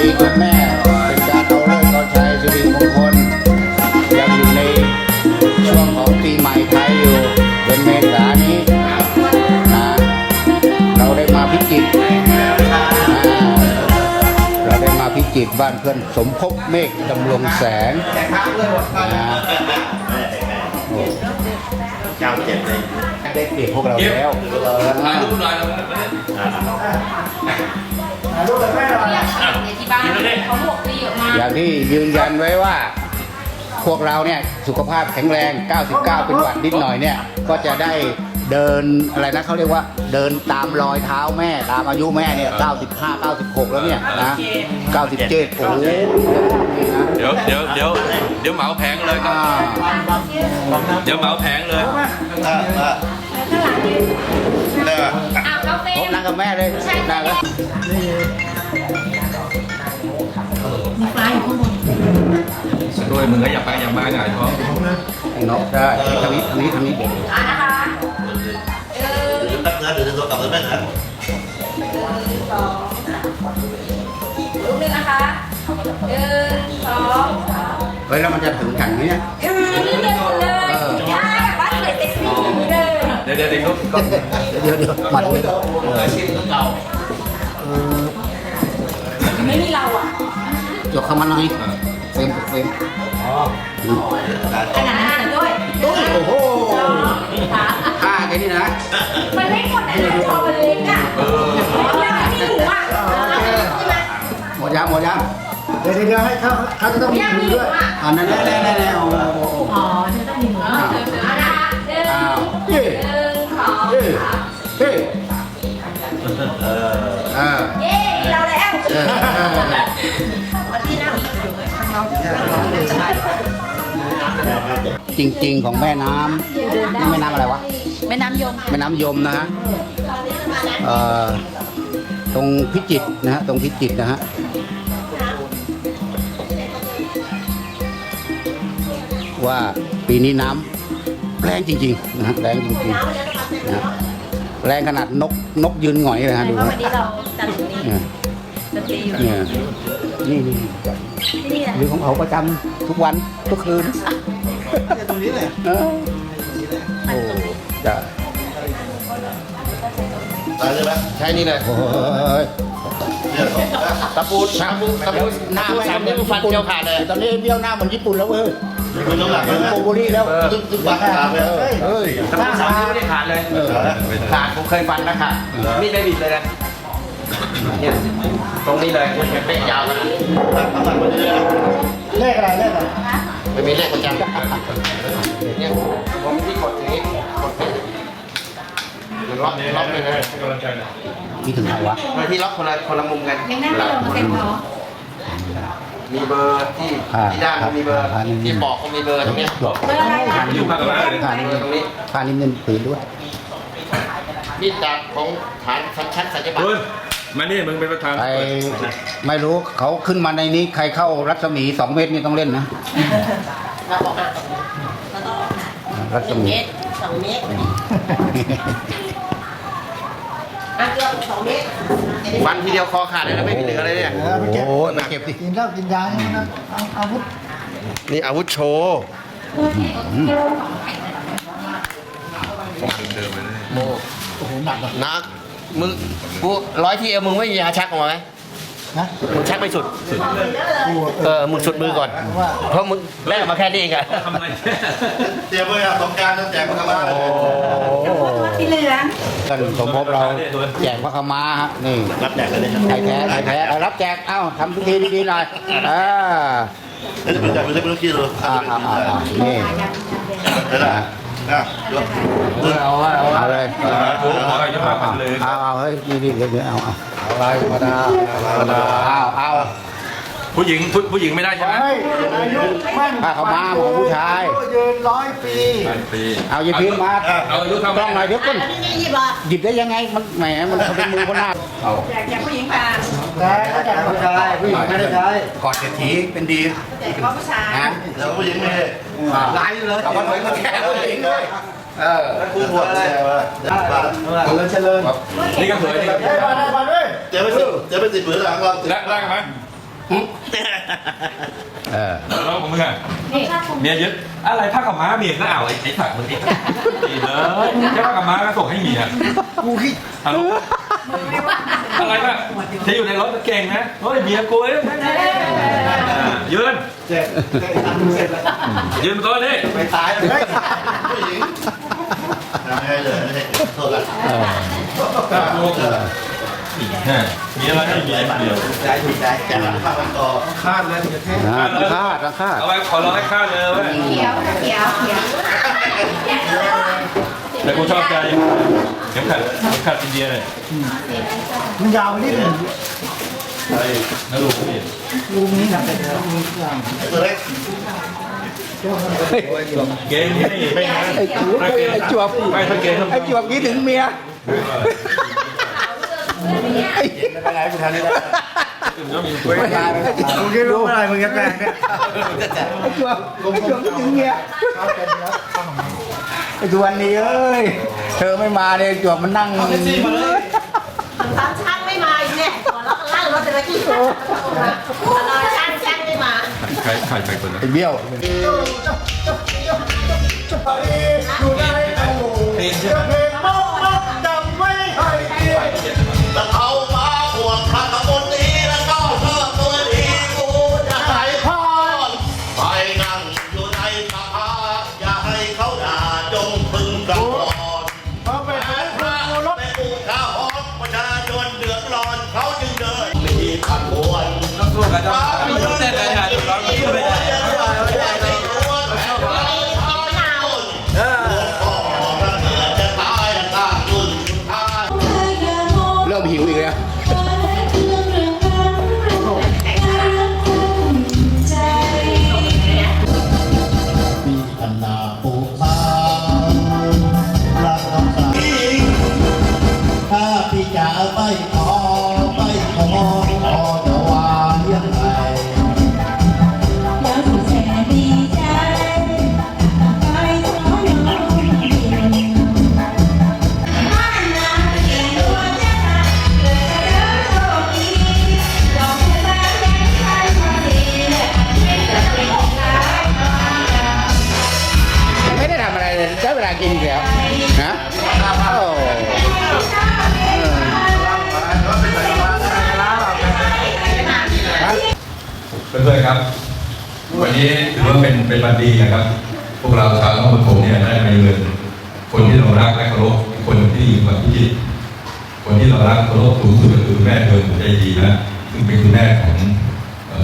ดีคุณแม่ เป็นการเอาเลิกเอาชัยสิริมงคล ยังอยู่ในช่วงของปีใหม่ไทยอยู่เดือนเมษานี้นะเราได้มาพิจิตรเราได้มาพิจิตรบ้านเพื่อนสมภพเมฆดำรงแสงนะเจ้าเจ็บเลยได้เปรียบพวกเราแล้วถ่ายรูปหน่อย เนี่ยที่บ้านเขาบวกไปเยอะมากอย่างที่ยืนยันไว้ว่า พวกเราเนี่ยสุขภาพแข็งแรง 99 เป็นหวัดนิดหน่อยเนี่ย ก็จะได้เดินอะไรนะเขาเรียกว่าเดินตามรอยเท้าแม่ตามอายุแม่เนี่ย 95 96 แล้วเนี่ยนะ 97 โอ้โหนี่นะเดี๋ยวเดี๋ยวเดี๋ยวเดี๋ยวเหมาแผงเลยครับ อ่าเดี๋ยวเหมาแผงเลยอ่าอ่าเลิก อะกาแฟพบนั่งกับแม่เลยนั่งแล้วด้วยมึงก็อย่าไปอย่ามาหงายท้องไอ้นกได้ทางนี้ทางนี้ทางนี้อะนะคะเออเดี๋ยวตั้งเงินเดี๋ยวจะโดนกลับเลยแม่นะลูกหนึ่งนะคะหนึ่งสองเฮ้ยแล้วมันจะถึงกันไหมเนี่ยอืมนี่เลยเเลยเดี๋ยวเดี๋ยวเดี๋ยวเดี๋ยวเดี๋ยวมันเลยไม่มีเราอะยกเข้ามาหน่อยเฟรมเฟรมขนาดนั้นเลยด้วยตุ้ยโอ้โหค่าแค่นี้นะ มันไม่หมดอะนะจอมันเล็กอะไม่มีหูอะหมดยังหมดยังเดี๋ยวเดี๋ยวให้เขาเขาจะต้องมียังมืมีอหูด้วยอันนั้นแน่แน่แน่แน่เอา จริง ๆ ของแม่น้ำนี่แม่น้ำอะไรวะแม่น้ำยมแม่น้ำยมนะฮะเอ่อตรงพิจิตรนะฮะตรงพิจิตรนะฮะว่าปีนี้น้ำแรงจริงๆนะฮะแรงจริงๆนะฮะแรงขนาดนกนกยืนหงอยเลยฮะดูเพราะฮะวันนี้เราจัดตรงนี้เนี่ยดนตรีอยู่เนี่ยนี่นี่ที่นี่แหละหรือของเขาประจำทุกวันทุกคืน ตรงนี้เลยเออโอ้จะตายเลยไหมใช่นี่เลยโอ้ยเดี๋ยวก่อนตะปูตะปูตะปูหน้าสามนิ้วฟันเดียวขาดเลย ตอนนี้เบี้ยวหน้าเหมือนญี่ปุ่นแล้วเว้ยคุณต้องหลังเหมือนนะโกโบรี่แล้วตึ๊บตึ๊บปากขาไปเอ้ยถ้าผมสามนิ้วไม่ได้ขาดเลยเออขาดผมเคยฟันนะขาดมีดไม่บิดเลยนะเนี่ยตรงนี้เลยมันเป็นยาวขนาดนี้ตั้งหลังมาเลยนะเลขอะไรเลขอะไร ไม่มีเลขประจำเนี่ยผมที่กดอย่างนี้กดมันล็อกล็อกเลยนะนี่ถึงไหนวะโดยที่ล็อกคนละคนละมุมกันยังนั่งไม่ลงมาเต็มท้องมีเบอร์ที่ที่ด้านก็มีเบอร์ที่ปอกก็มีเบอร์ตรงเนี้ยบอกเบอร์อะไรคะอยู่ข้างหลังเลยผ่านเบอร์ตรงนี้ผ่านนี่เงินปืนด้วยมีดดาบของฐานสัญชันสัญญบัตรคุณ มานี่มึงเป็นประธานใครไม่รู้เขาขึ้นมาในนี้ ใครเข้ารัศมีสองเมตรนี่ต้องเล่นนะ เราบอกอะรัศมีสองเมตรอะเกือบสองเมตรฟันทีเดียวคอขาดเลยนะไม่มีเหลือเลยเนี่ยโอ้โหมาเก็บดิ กินเหล้ากินยาใช่ไหมนะเอาอาวุธนี่อาวุธโชว์โอ้โหหนักอะนัก มึงกูร้อยที่เอวมึงไม่มียาชักออกมาไหมนะมึงชักไม่สุดกูเออมึงสุดมือก่อน ว่าเพราะมึงแลกมาแค่นี้เองอะทำอะไรเตรียมไว้อะสงการต้องแจกมาทำอะไรที่เหลืองท่านสมภพเราแจกพระขาวมาฮะนี่รับแจกกันเลยใครแท้ใครแท้เอารับแจกเอ้าทำพิธีดีๆหน่อยอ่าไม่ได้เป็นใจไม่ได้เป็นลูกขี้เลยอ่าอ่าอ่าอ่านี่ได้ละนะยกเอาเลยเอาเลย โอ้ขอให้จะมาพันเลย เอาเอาเฮ้ย นี่นี่เดี๋ยวเดี๋ยวเอาเอาเอาอะไรธรรมดาธรรมดาเอาเอาผู้หญิงผู้ผู้หญิงไม่ได้ใช่ไหมเฮ้ยอายุมั่นผ้าขาวม้าของผู้ชายยืนร้อยปีพันปีเอายีพิมพ์มาเอาอายุเท่าต้องหน่อยเดี๋ยวก้นนี่หยิบอะหยิบได้ยังไงมันแหมมันเขาเป็นมือคนหน้าเอาอยากจะผู้หญิงค่ะแต่ก็แต่ผู้ชายผู้หญิงไม่ได้ใช้กอดเศรษฐีเป็นดีแต่ว่าผู้ชายนะแล้วผู้หญิงไม่ไล่เลยแต่ว่าเลยก็แค่ผู้หญิงเลย เออคู่บวชเลยว่าบ้านเจริญเจริญนี่ก็สวยนี่ก็สเฮ้วยยมาได้มาด้วยเจ๊ไม่ติดเจ๊ไม่ติดผืนหลังเราติดแลกแลกกันไหมเออแล้วของมึงอะเมียยึดอะไรผ้าขาวม้าเมียก็เอาไอ้ไอ้สัตว์มึงเองดีเลยแค่ผ้าขาวม้าก็ส่งให้เมียกูขี้ฮัลโหลอะไรนะจะอยู่ในรถเก่งนะเฮ้ยเมียกูเอ้ยอ่า ยืนเสร็จเสร็จเสร็จแล้วยืนบนโต๊ะนี่ไปตายเลยผู้หญิงทำให้เลยไม่ใช่โทษละเออมีอะไรให้เมียเดียวใจถูกใจแกหันข้างมันต่อคาดเลยถึงจะเท่นะต้องคาดต้องคาดเอาไว้ขอร้องให้ข้าเลยเว้ยเขียวเขียวเขียวแต่กูชอบใจเข็มขัดเข็มขัดอินเดียเลยมันยาวนิดหนึ่ง ไอ้นั่นลูกพี่ลูกนี้หนักเลยลูกนี้กลางตัวเล็กเกงนี่ไม่นะไอ้จวบไอ้จวบไอ้จวบคิดถึงเมียไอ้ไม่เป็นไรกูทันได้ต้องมีไม่ตายมึงคิดรู้อะไรมึงจะแปลงเนี่ยไอ้จวบไอ้จวบคิดถึงเมียไอ้ตัวนนี้เอ้ยเธอไม่มาเนี่ยจวบมันนั่งตอนช่างไม่มาอีกเนี่ยหัวเราะลั่นรถจะกี่โมงรอช่างช่างไม่มาใครใครใครคนนะไอ้เบี้ยวเพลงใช่ไห วันนี้ถือว่าเป็นเป็นวันดีนะครับ พวกเราชาวนครปฐมเนี่ยได้มาเยือนคนที่เรารักและเคารพคนที่อยู่กับพี่คนที่เรารักเคารพสูงสุดก็คือแม่เธอใจดีนะซึ่งเป็นคุณแม่ของ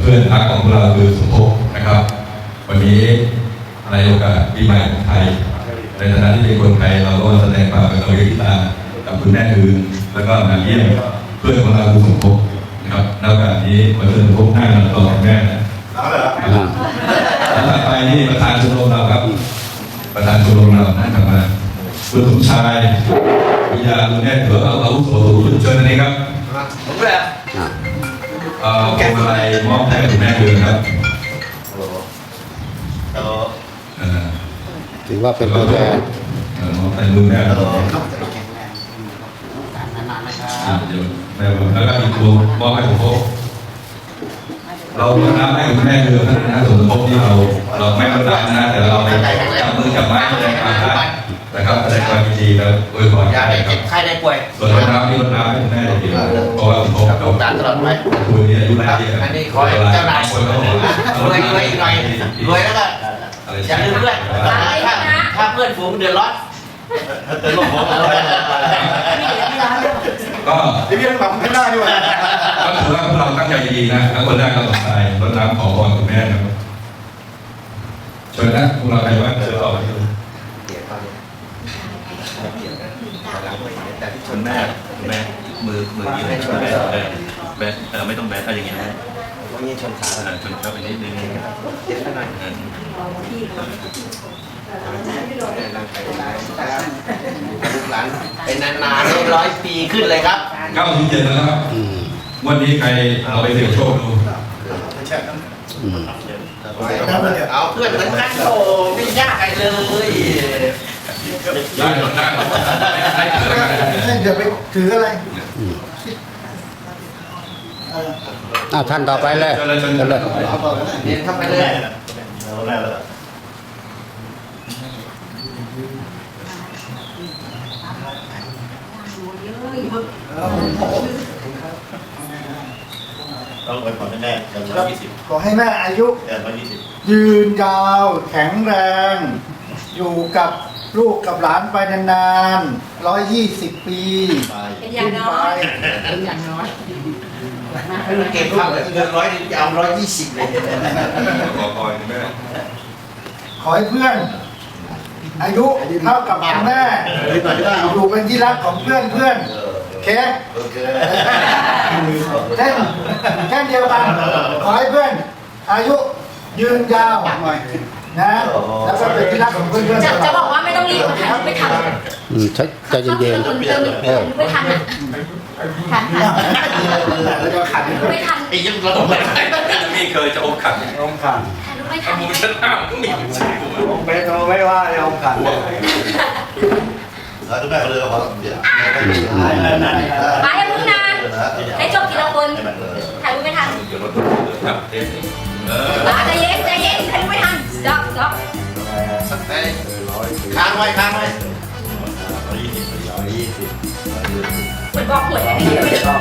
เพื่อนรักของพวกเราคือสมภพนะครับ วันนี้ในโอกาสปีใหม่ของไทย ในฐานะที่เป็นคนไทยเราก็แสดงความเป็นกตัญญูตากับคุณแม่อื่นแล้วก็มาเยี่ยมเพื่อนของเราคือสมภพนะครับในโอกาสนี้ขอเชิญสมภพนั่งต่อกับแม่นะ เอาเลยเหรออ่าแล้วต่อไปนี่ประธานชมรมเราครับ ประธานชมรมเรานั่งกลับมาคุณสมชายวิยาลุงแน่เถอเอาอาวุโสสูงเชิญอันนี้ครับผมแบบอ่าเอ่อพวงมาลัยมอบให้คุณแม่เดือนครับฮัลโหลเอ่อถือว่าเป็นตัวแทนเอ่อมอบให้คุณแม่ฮัลโหลอ่าเดี๋ยวแม่บอกแล้วก็อีกตัวมอบให้ผมพบ เรานับให้คุณแม่เดือนนะนะส่วนสมภพที่เราเราไม่ต้องรับนะแต่เราจับมือจับไม้แสดงความรักนะครับแสดงความยินดีแล้วอวยพรอย่าไปให้ครัเจ็บบไข้ได้ป่วยส่วนรองเท้านี่รองเท้าให้คุณแม่ได้ดีเพราะว่าผมพบกับลูกหลาตลอดไปคุณนี่อายุหลายปีอันนี้ขอเจ้านายคนเขาบอกรวยรวยอีกหน่อยรวยแล้วก็อย่าลืมเพื่อนถ้าถ้าเพื่อนฝูงเดือดร้อนเป็นโรคหัวก็ไอ้พี่ต้องทำให้ได้ด้วย ถือว่าพวกเราตั้งใจดีนะแล้วคนแรกเราต้องไปรดน้ำขอพรคุณแม่นะครับเชิญนะพวกเราใครว่าเชิญต่อไปดูแต่ที่ชคุนแม่แม่คุณแม่มือมือยืนชนแบนแบนไม่ต้องแบนเอาอย่างเงี้นะวันนี้ชนขาชนเข้าไปนิดนึงเจ็บหน่อยเออลูกหลานเป็นนานๆให้ร้อยปีขึ้นเลยครับเก้าถึงเจ็ดแล้วนะครับ วันนี้ใครเอาไปเสี่ยงโชคดูอืมเอาเพื่อนมือนกันโอ้ไม่ยากอะไรเลยได้หมดได้หมดได้เดอะไรเดี๋ยวไปถืออะไรเอาวท่านต่อไปเลยเชิญเลยเชิญเชิญเลยเรียนเข้าไปเลยแม่เลยต้องไปผ่อนแน่ๆเดือนละยี่สิบขอให้แม่อายุเดือนละยี่สิบยืนยาว แข็งแรง อยู่กับลูกกับหลานไปนานๆร้อยยี่สิบปีไปเป็นอย่างน้อยเป็นอย่างน้อยให้มันเก็บข้าวเลยเดือนร้อยจะเอาร้อยยี่สิบเลยขอพรแม่ขอให้เพื่อน อายุเท่ากับแม่อยู่เป็นที่รักของเพื่อนเพื่อนโอ เคโอเคเช่นเช่นเดียวกัน ขอให้เพื่อน อายุยืนยาวนะ แล้วก็เป็นที่รักของเพื่อนเพื่อนจะจะบอกว่าไม่ต้องรีบถ่ายรูปไม่ทันอืมใจใจเย็นคุณเติมเติมไม่ทันอะทันทันแล้วก็ขันไม่ทันไอ้ยังเราต้องไปนี่เคยจะอกขัดองค์ขันถ่ายรูปไม่ทันมึงฉันอ้าวมึงมีชื่อกูองค์เปโตรไม่ว่าเลยองค์ขัน แล้วทุแม่ก็เลยพอเดี๋ยวมาให้พึ่งนะให้จบทีละคนถ่ายรูปไม่ทันเดี๋ยวรถครับเทสเออมาใจเย็นใจเย็นถ่ายรูปไม่ทัน stop stop ค้างไว้ค้างไว้ร้อยยี่สิบร้อยยี่สิบเหมือนบอกหวยอันนี้ร้อ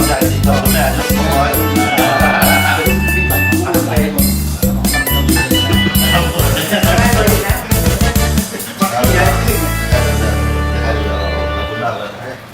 ยใหญ่สิเราแม่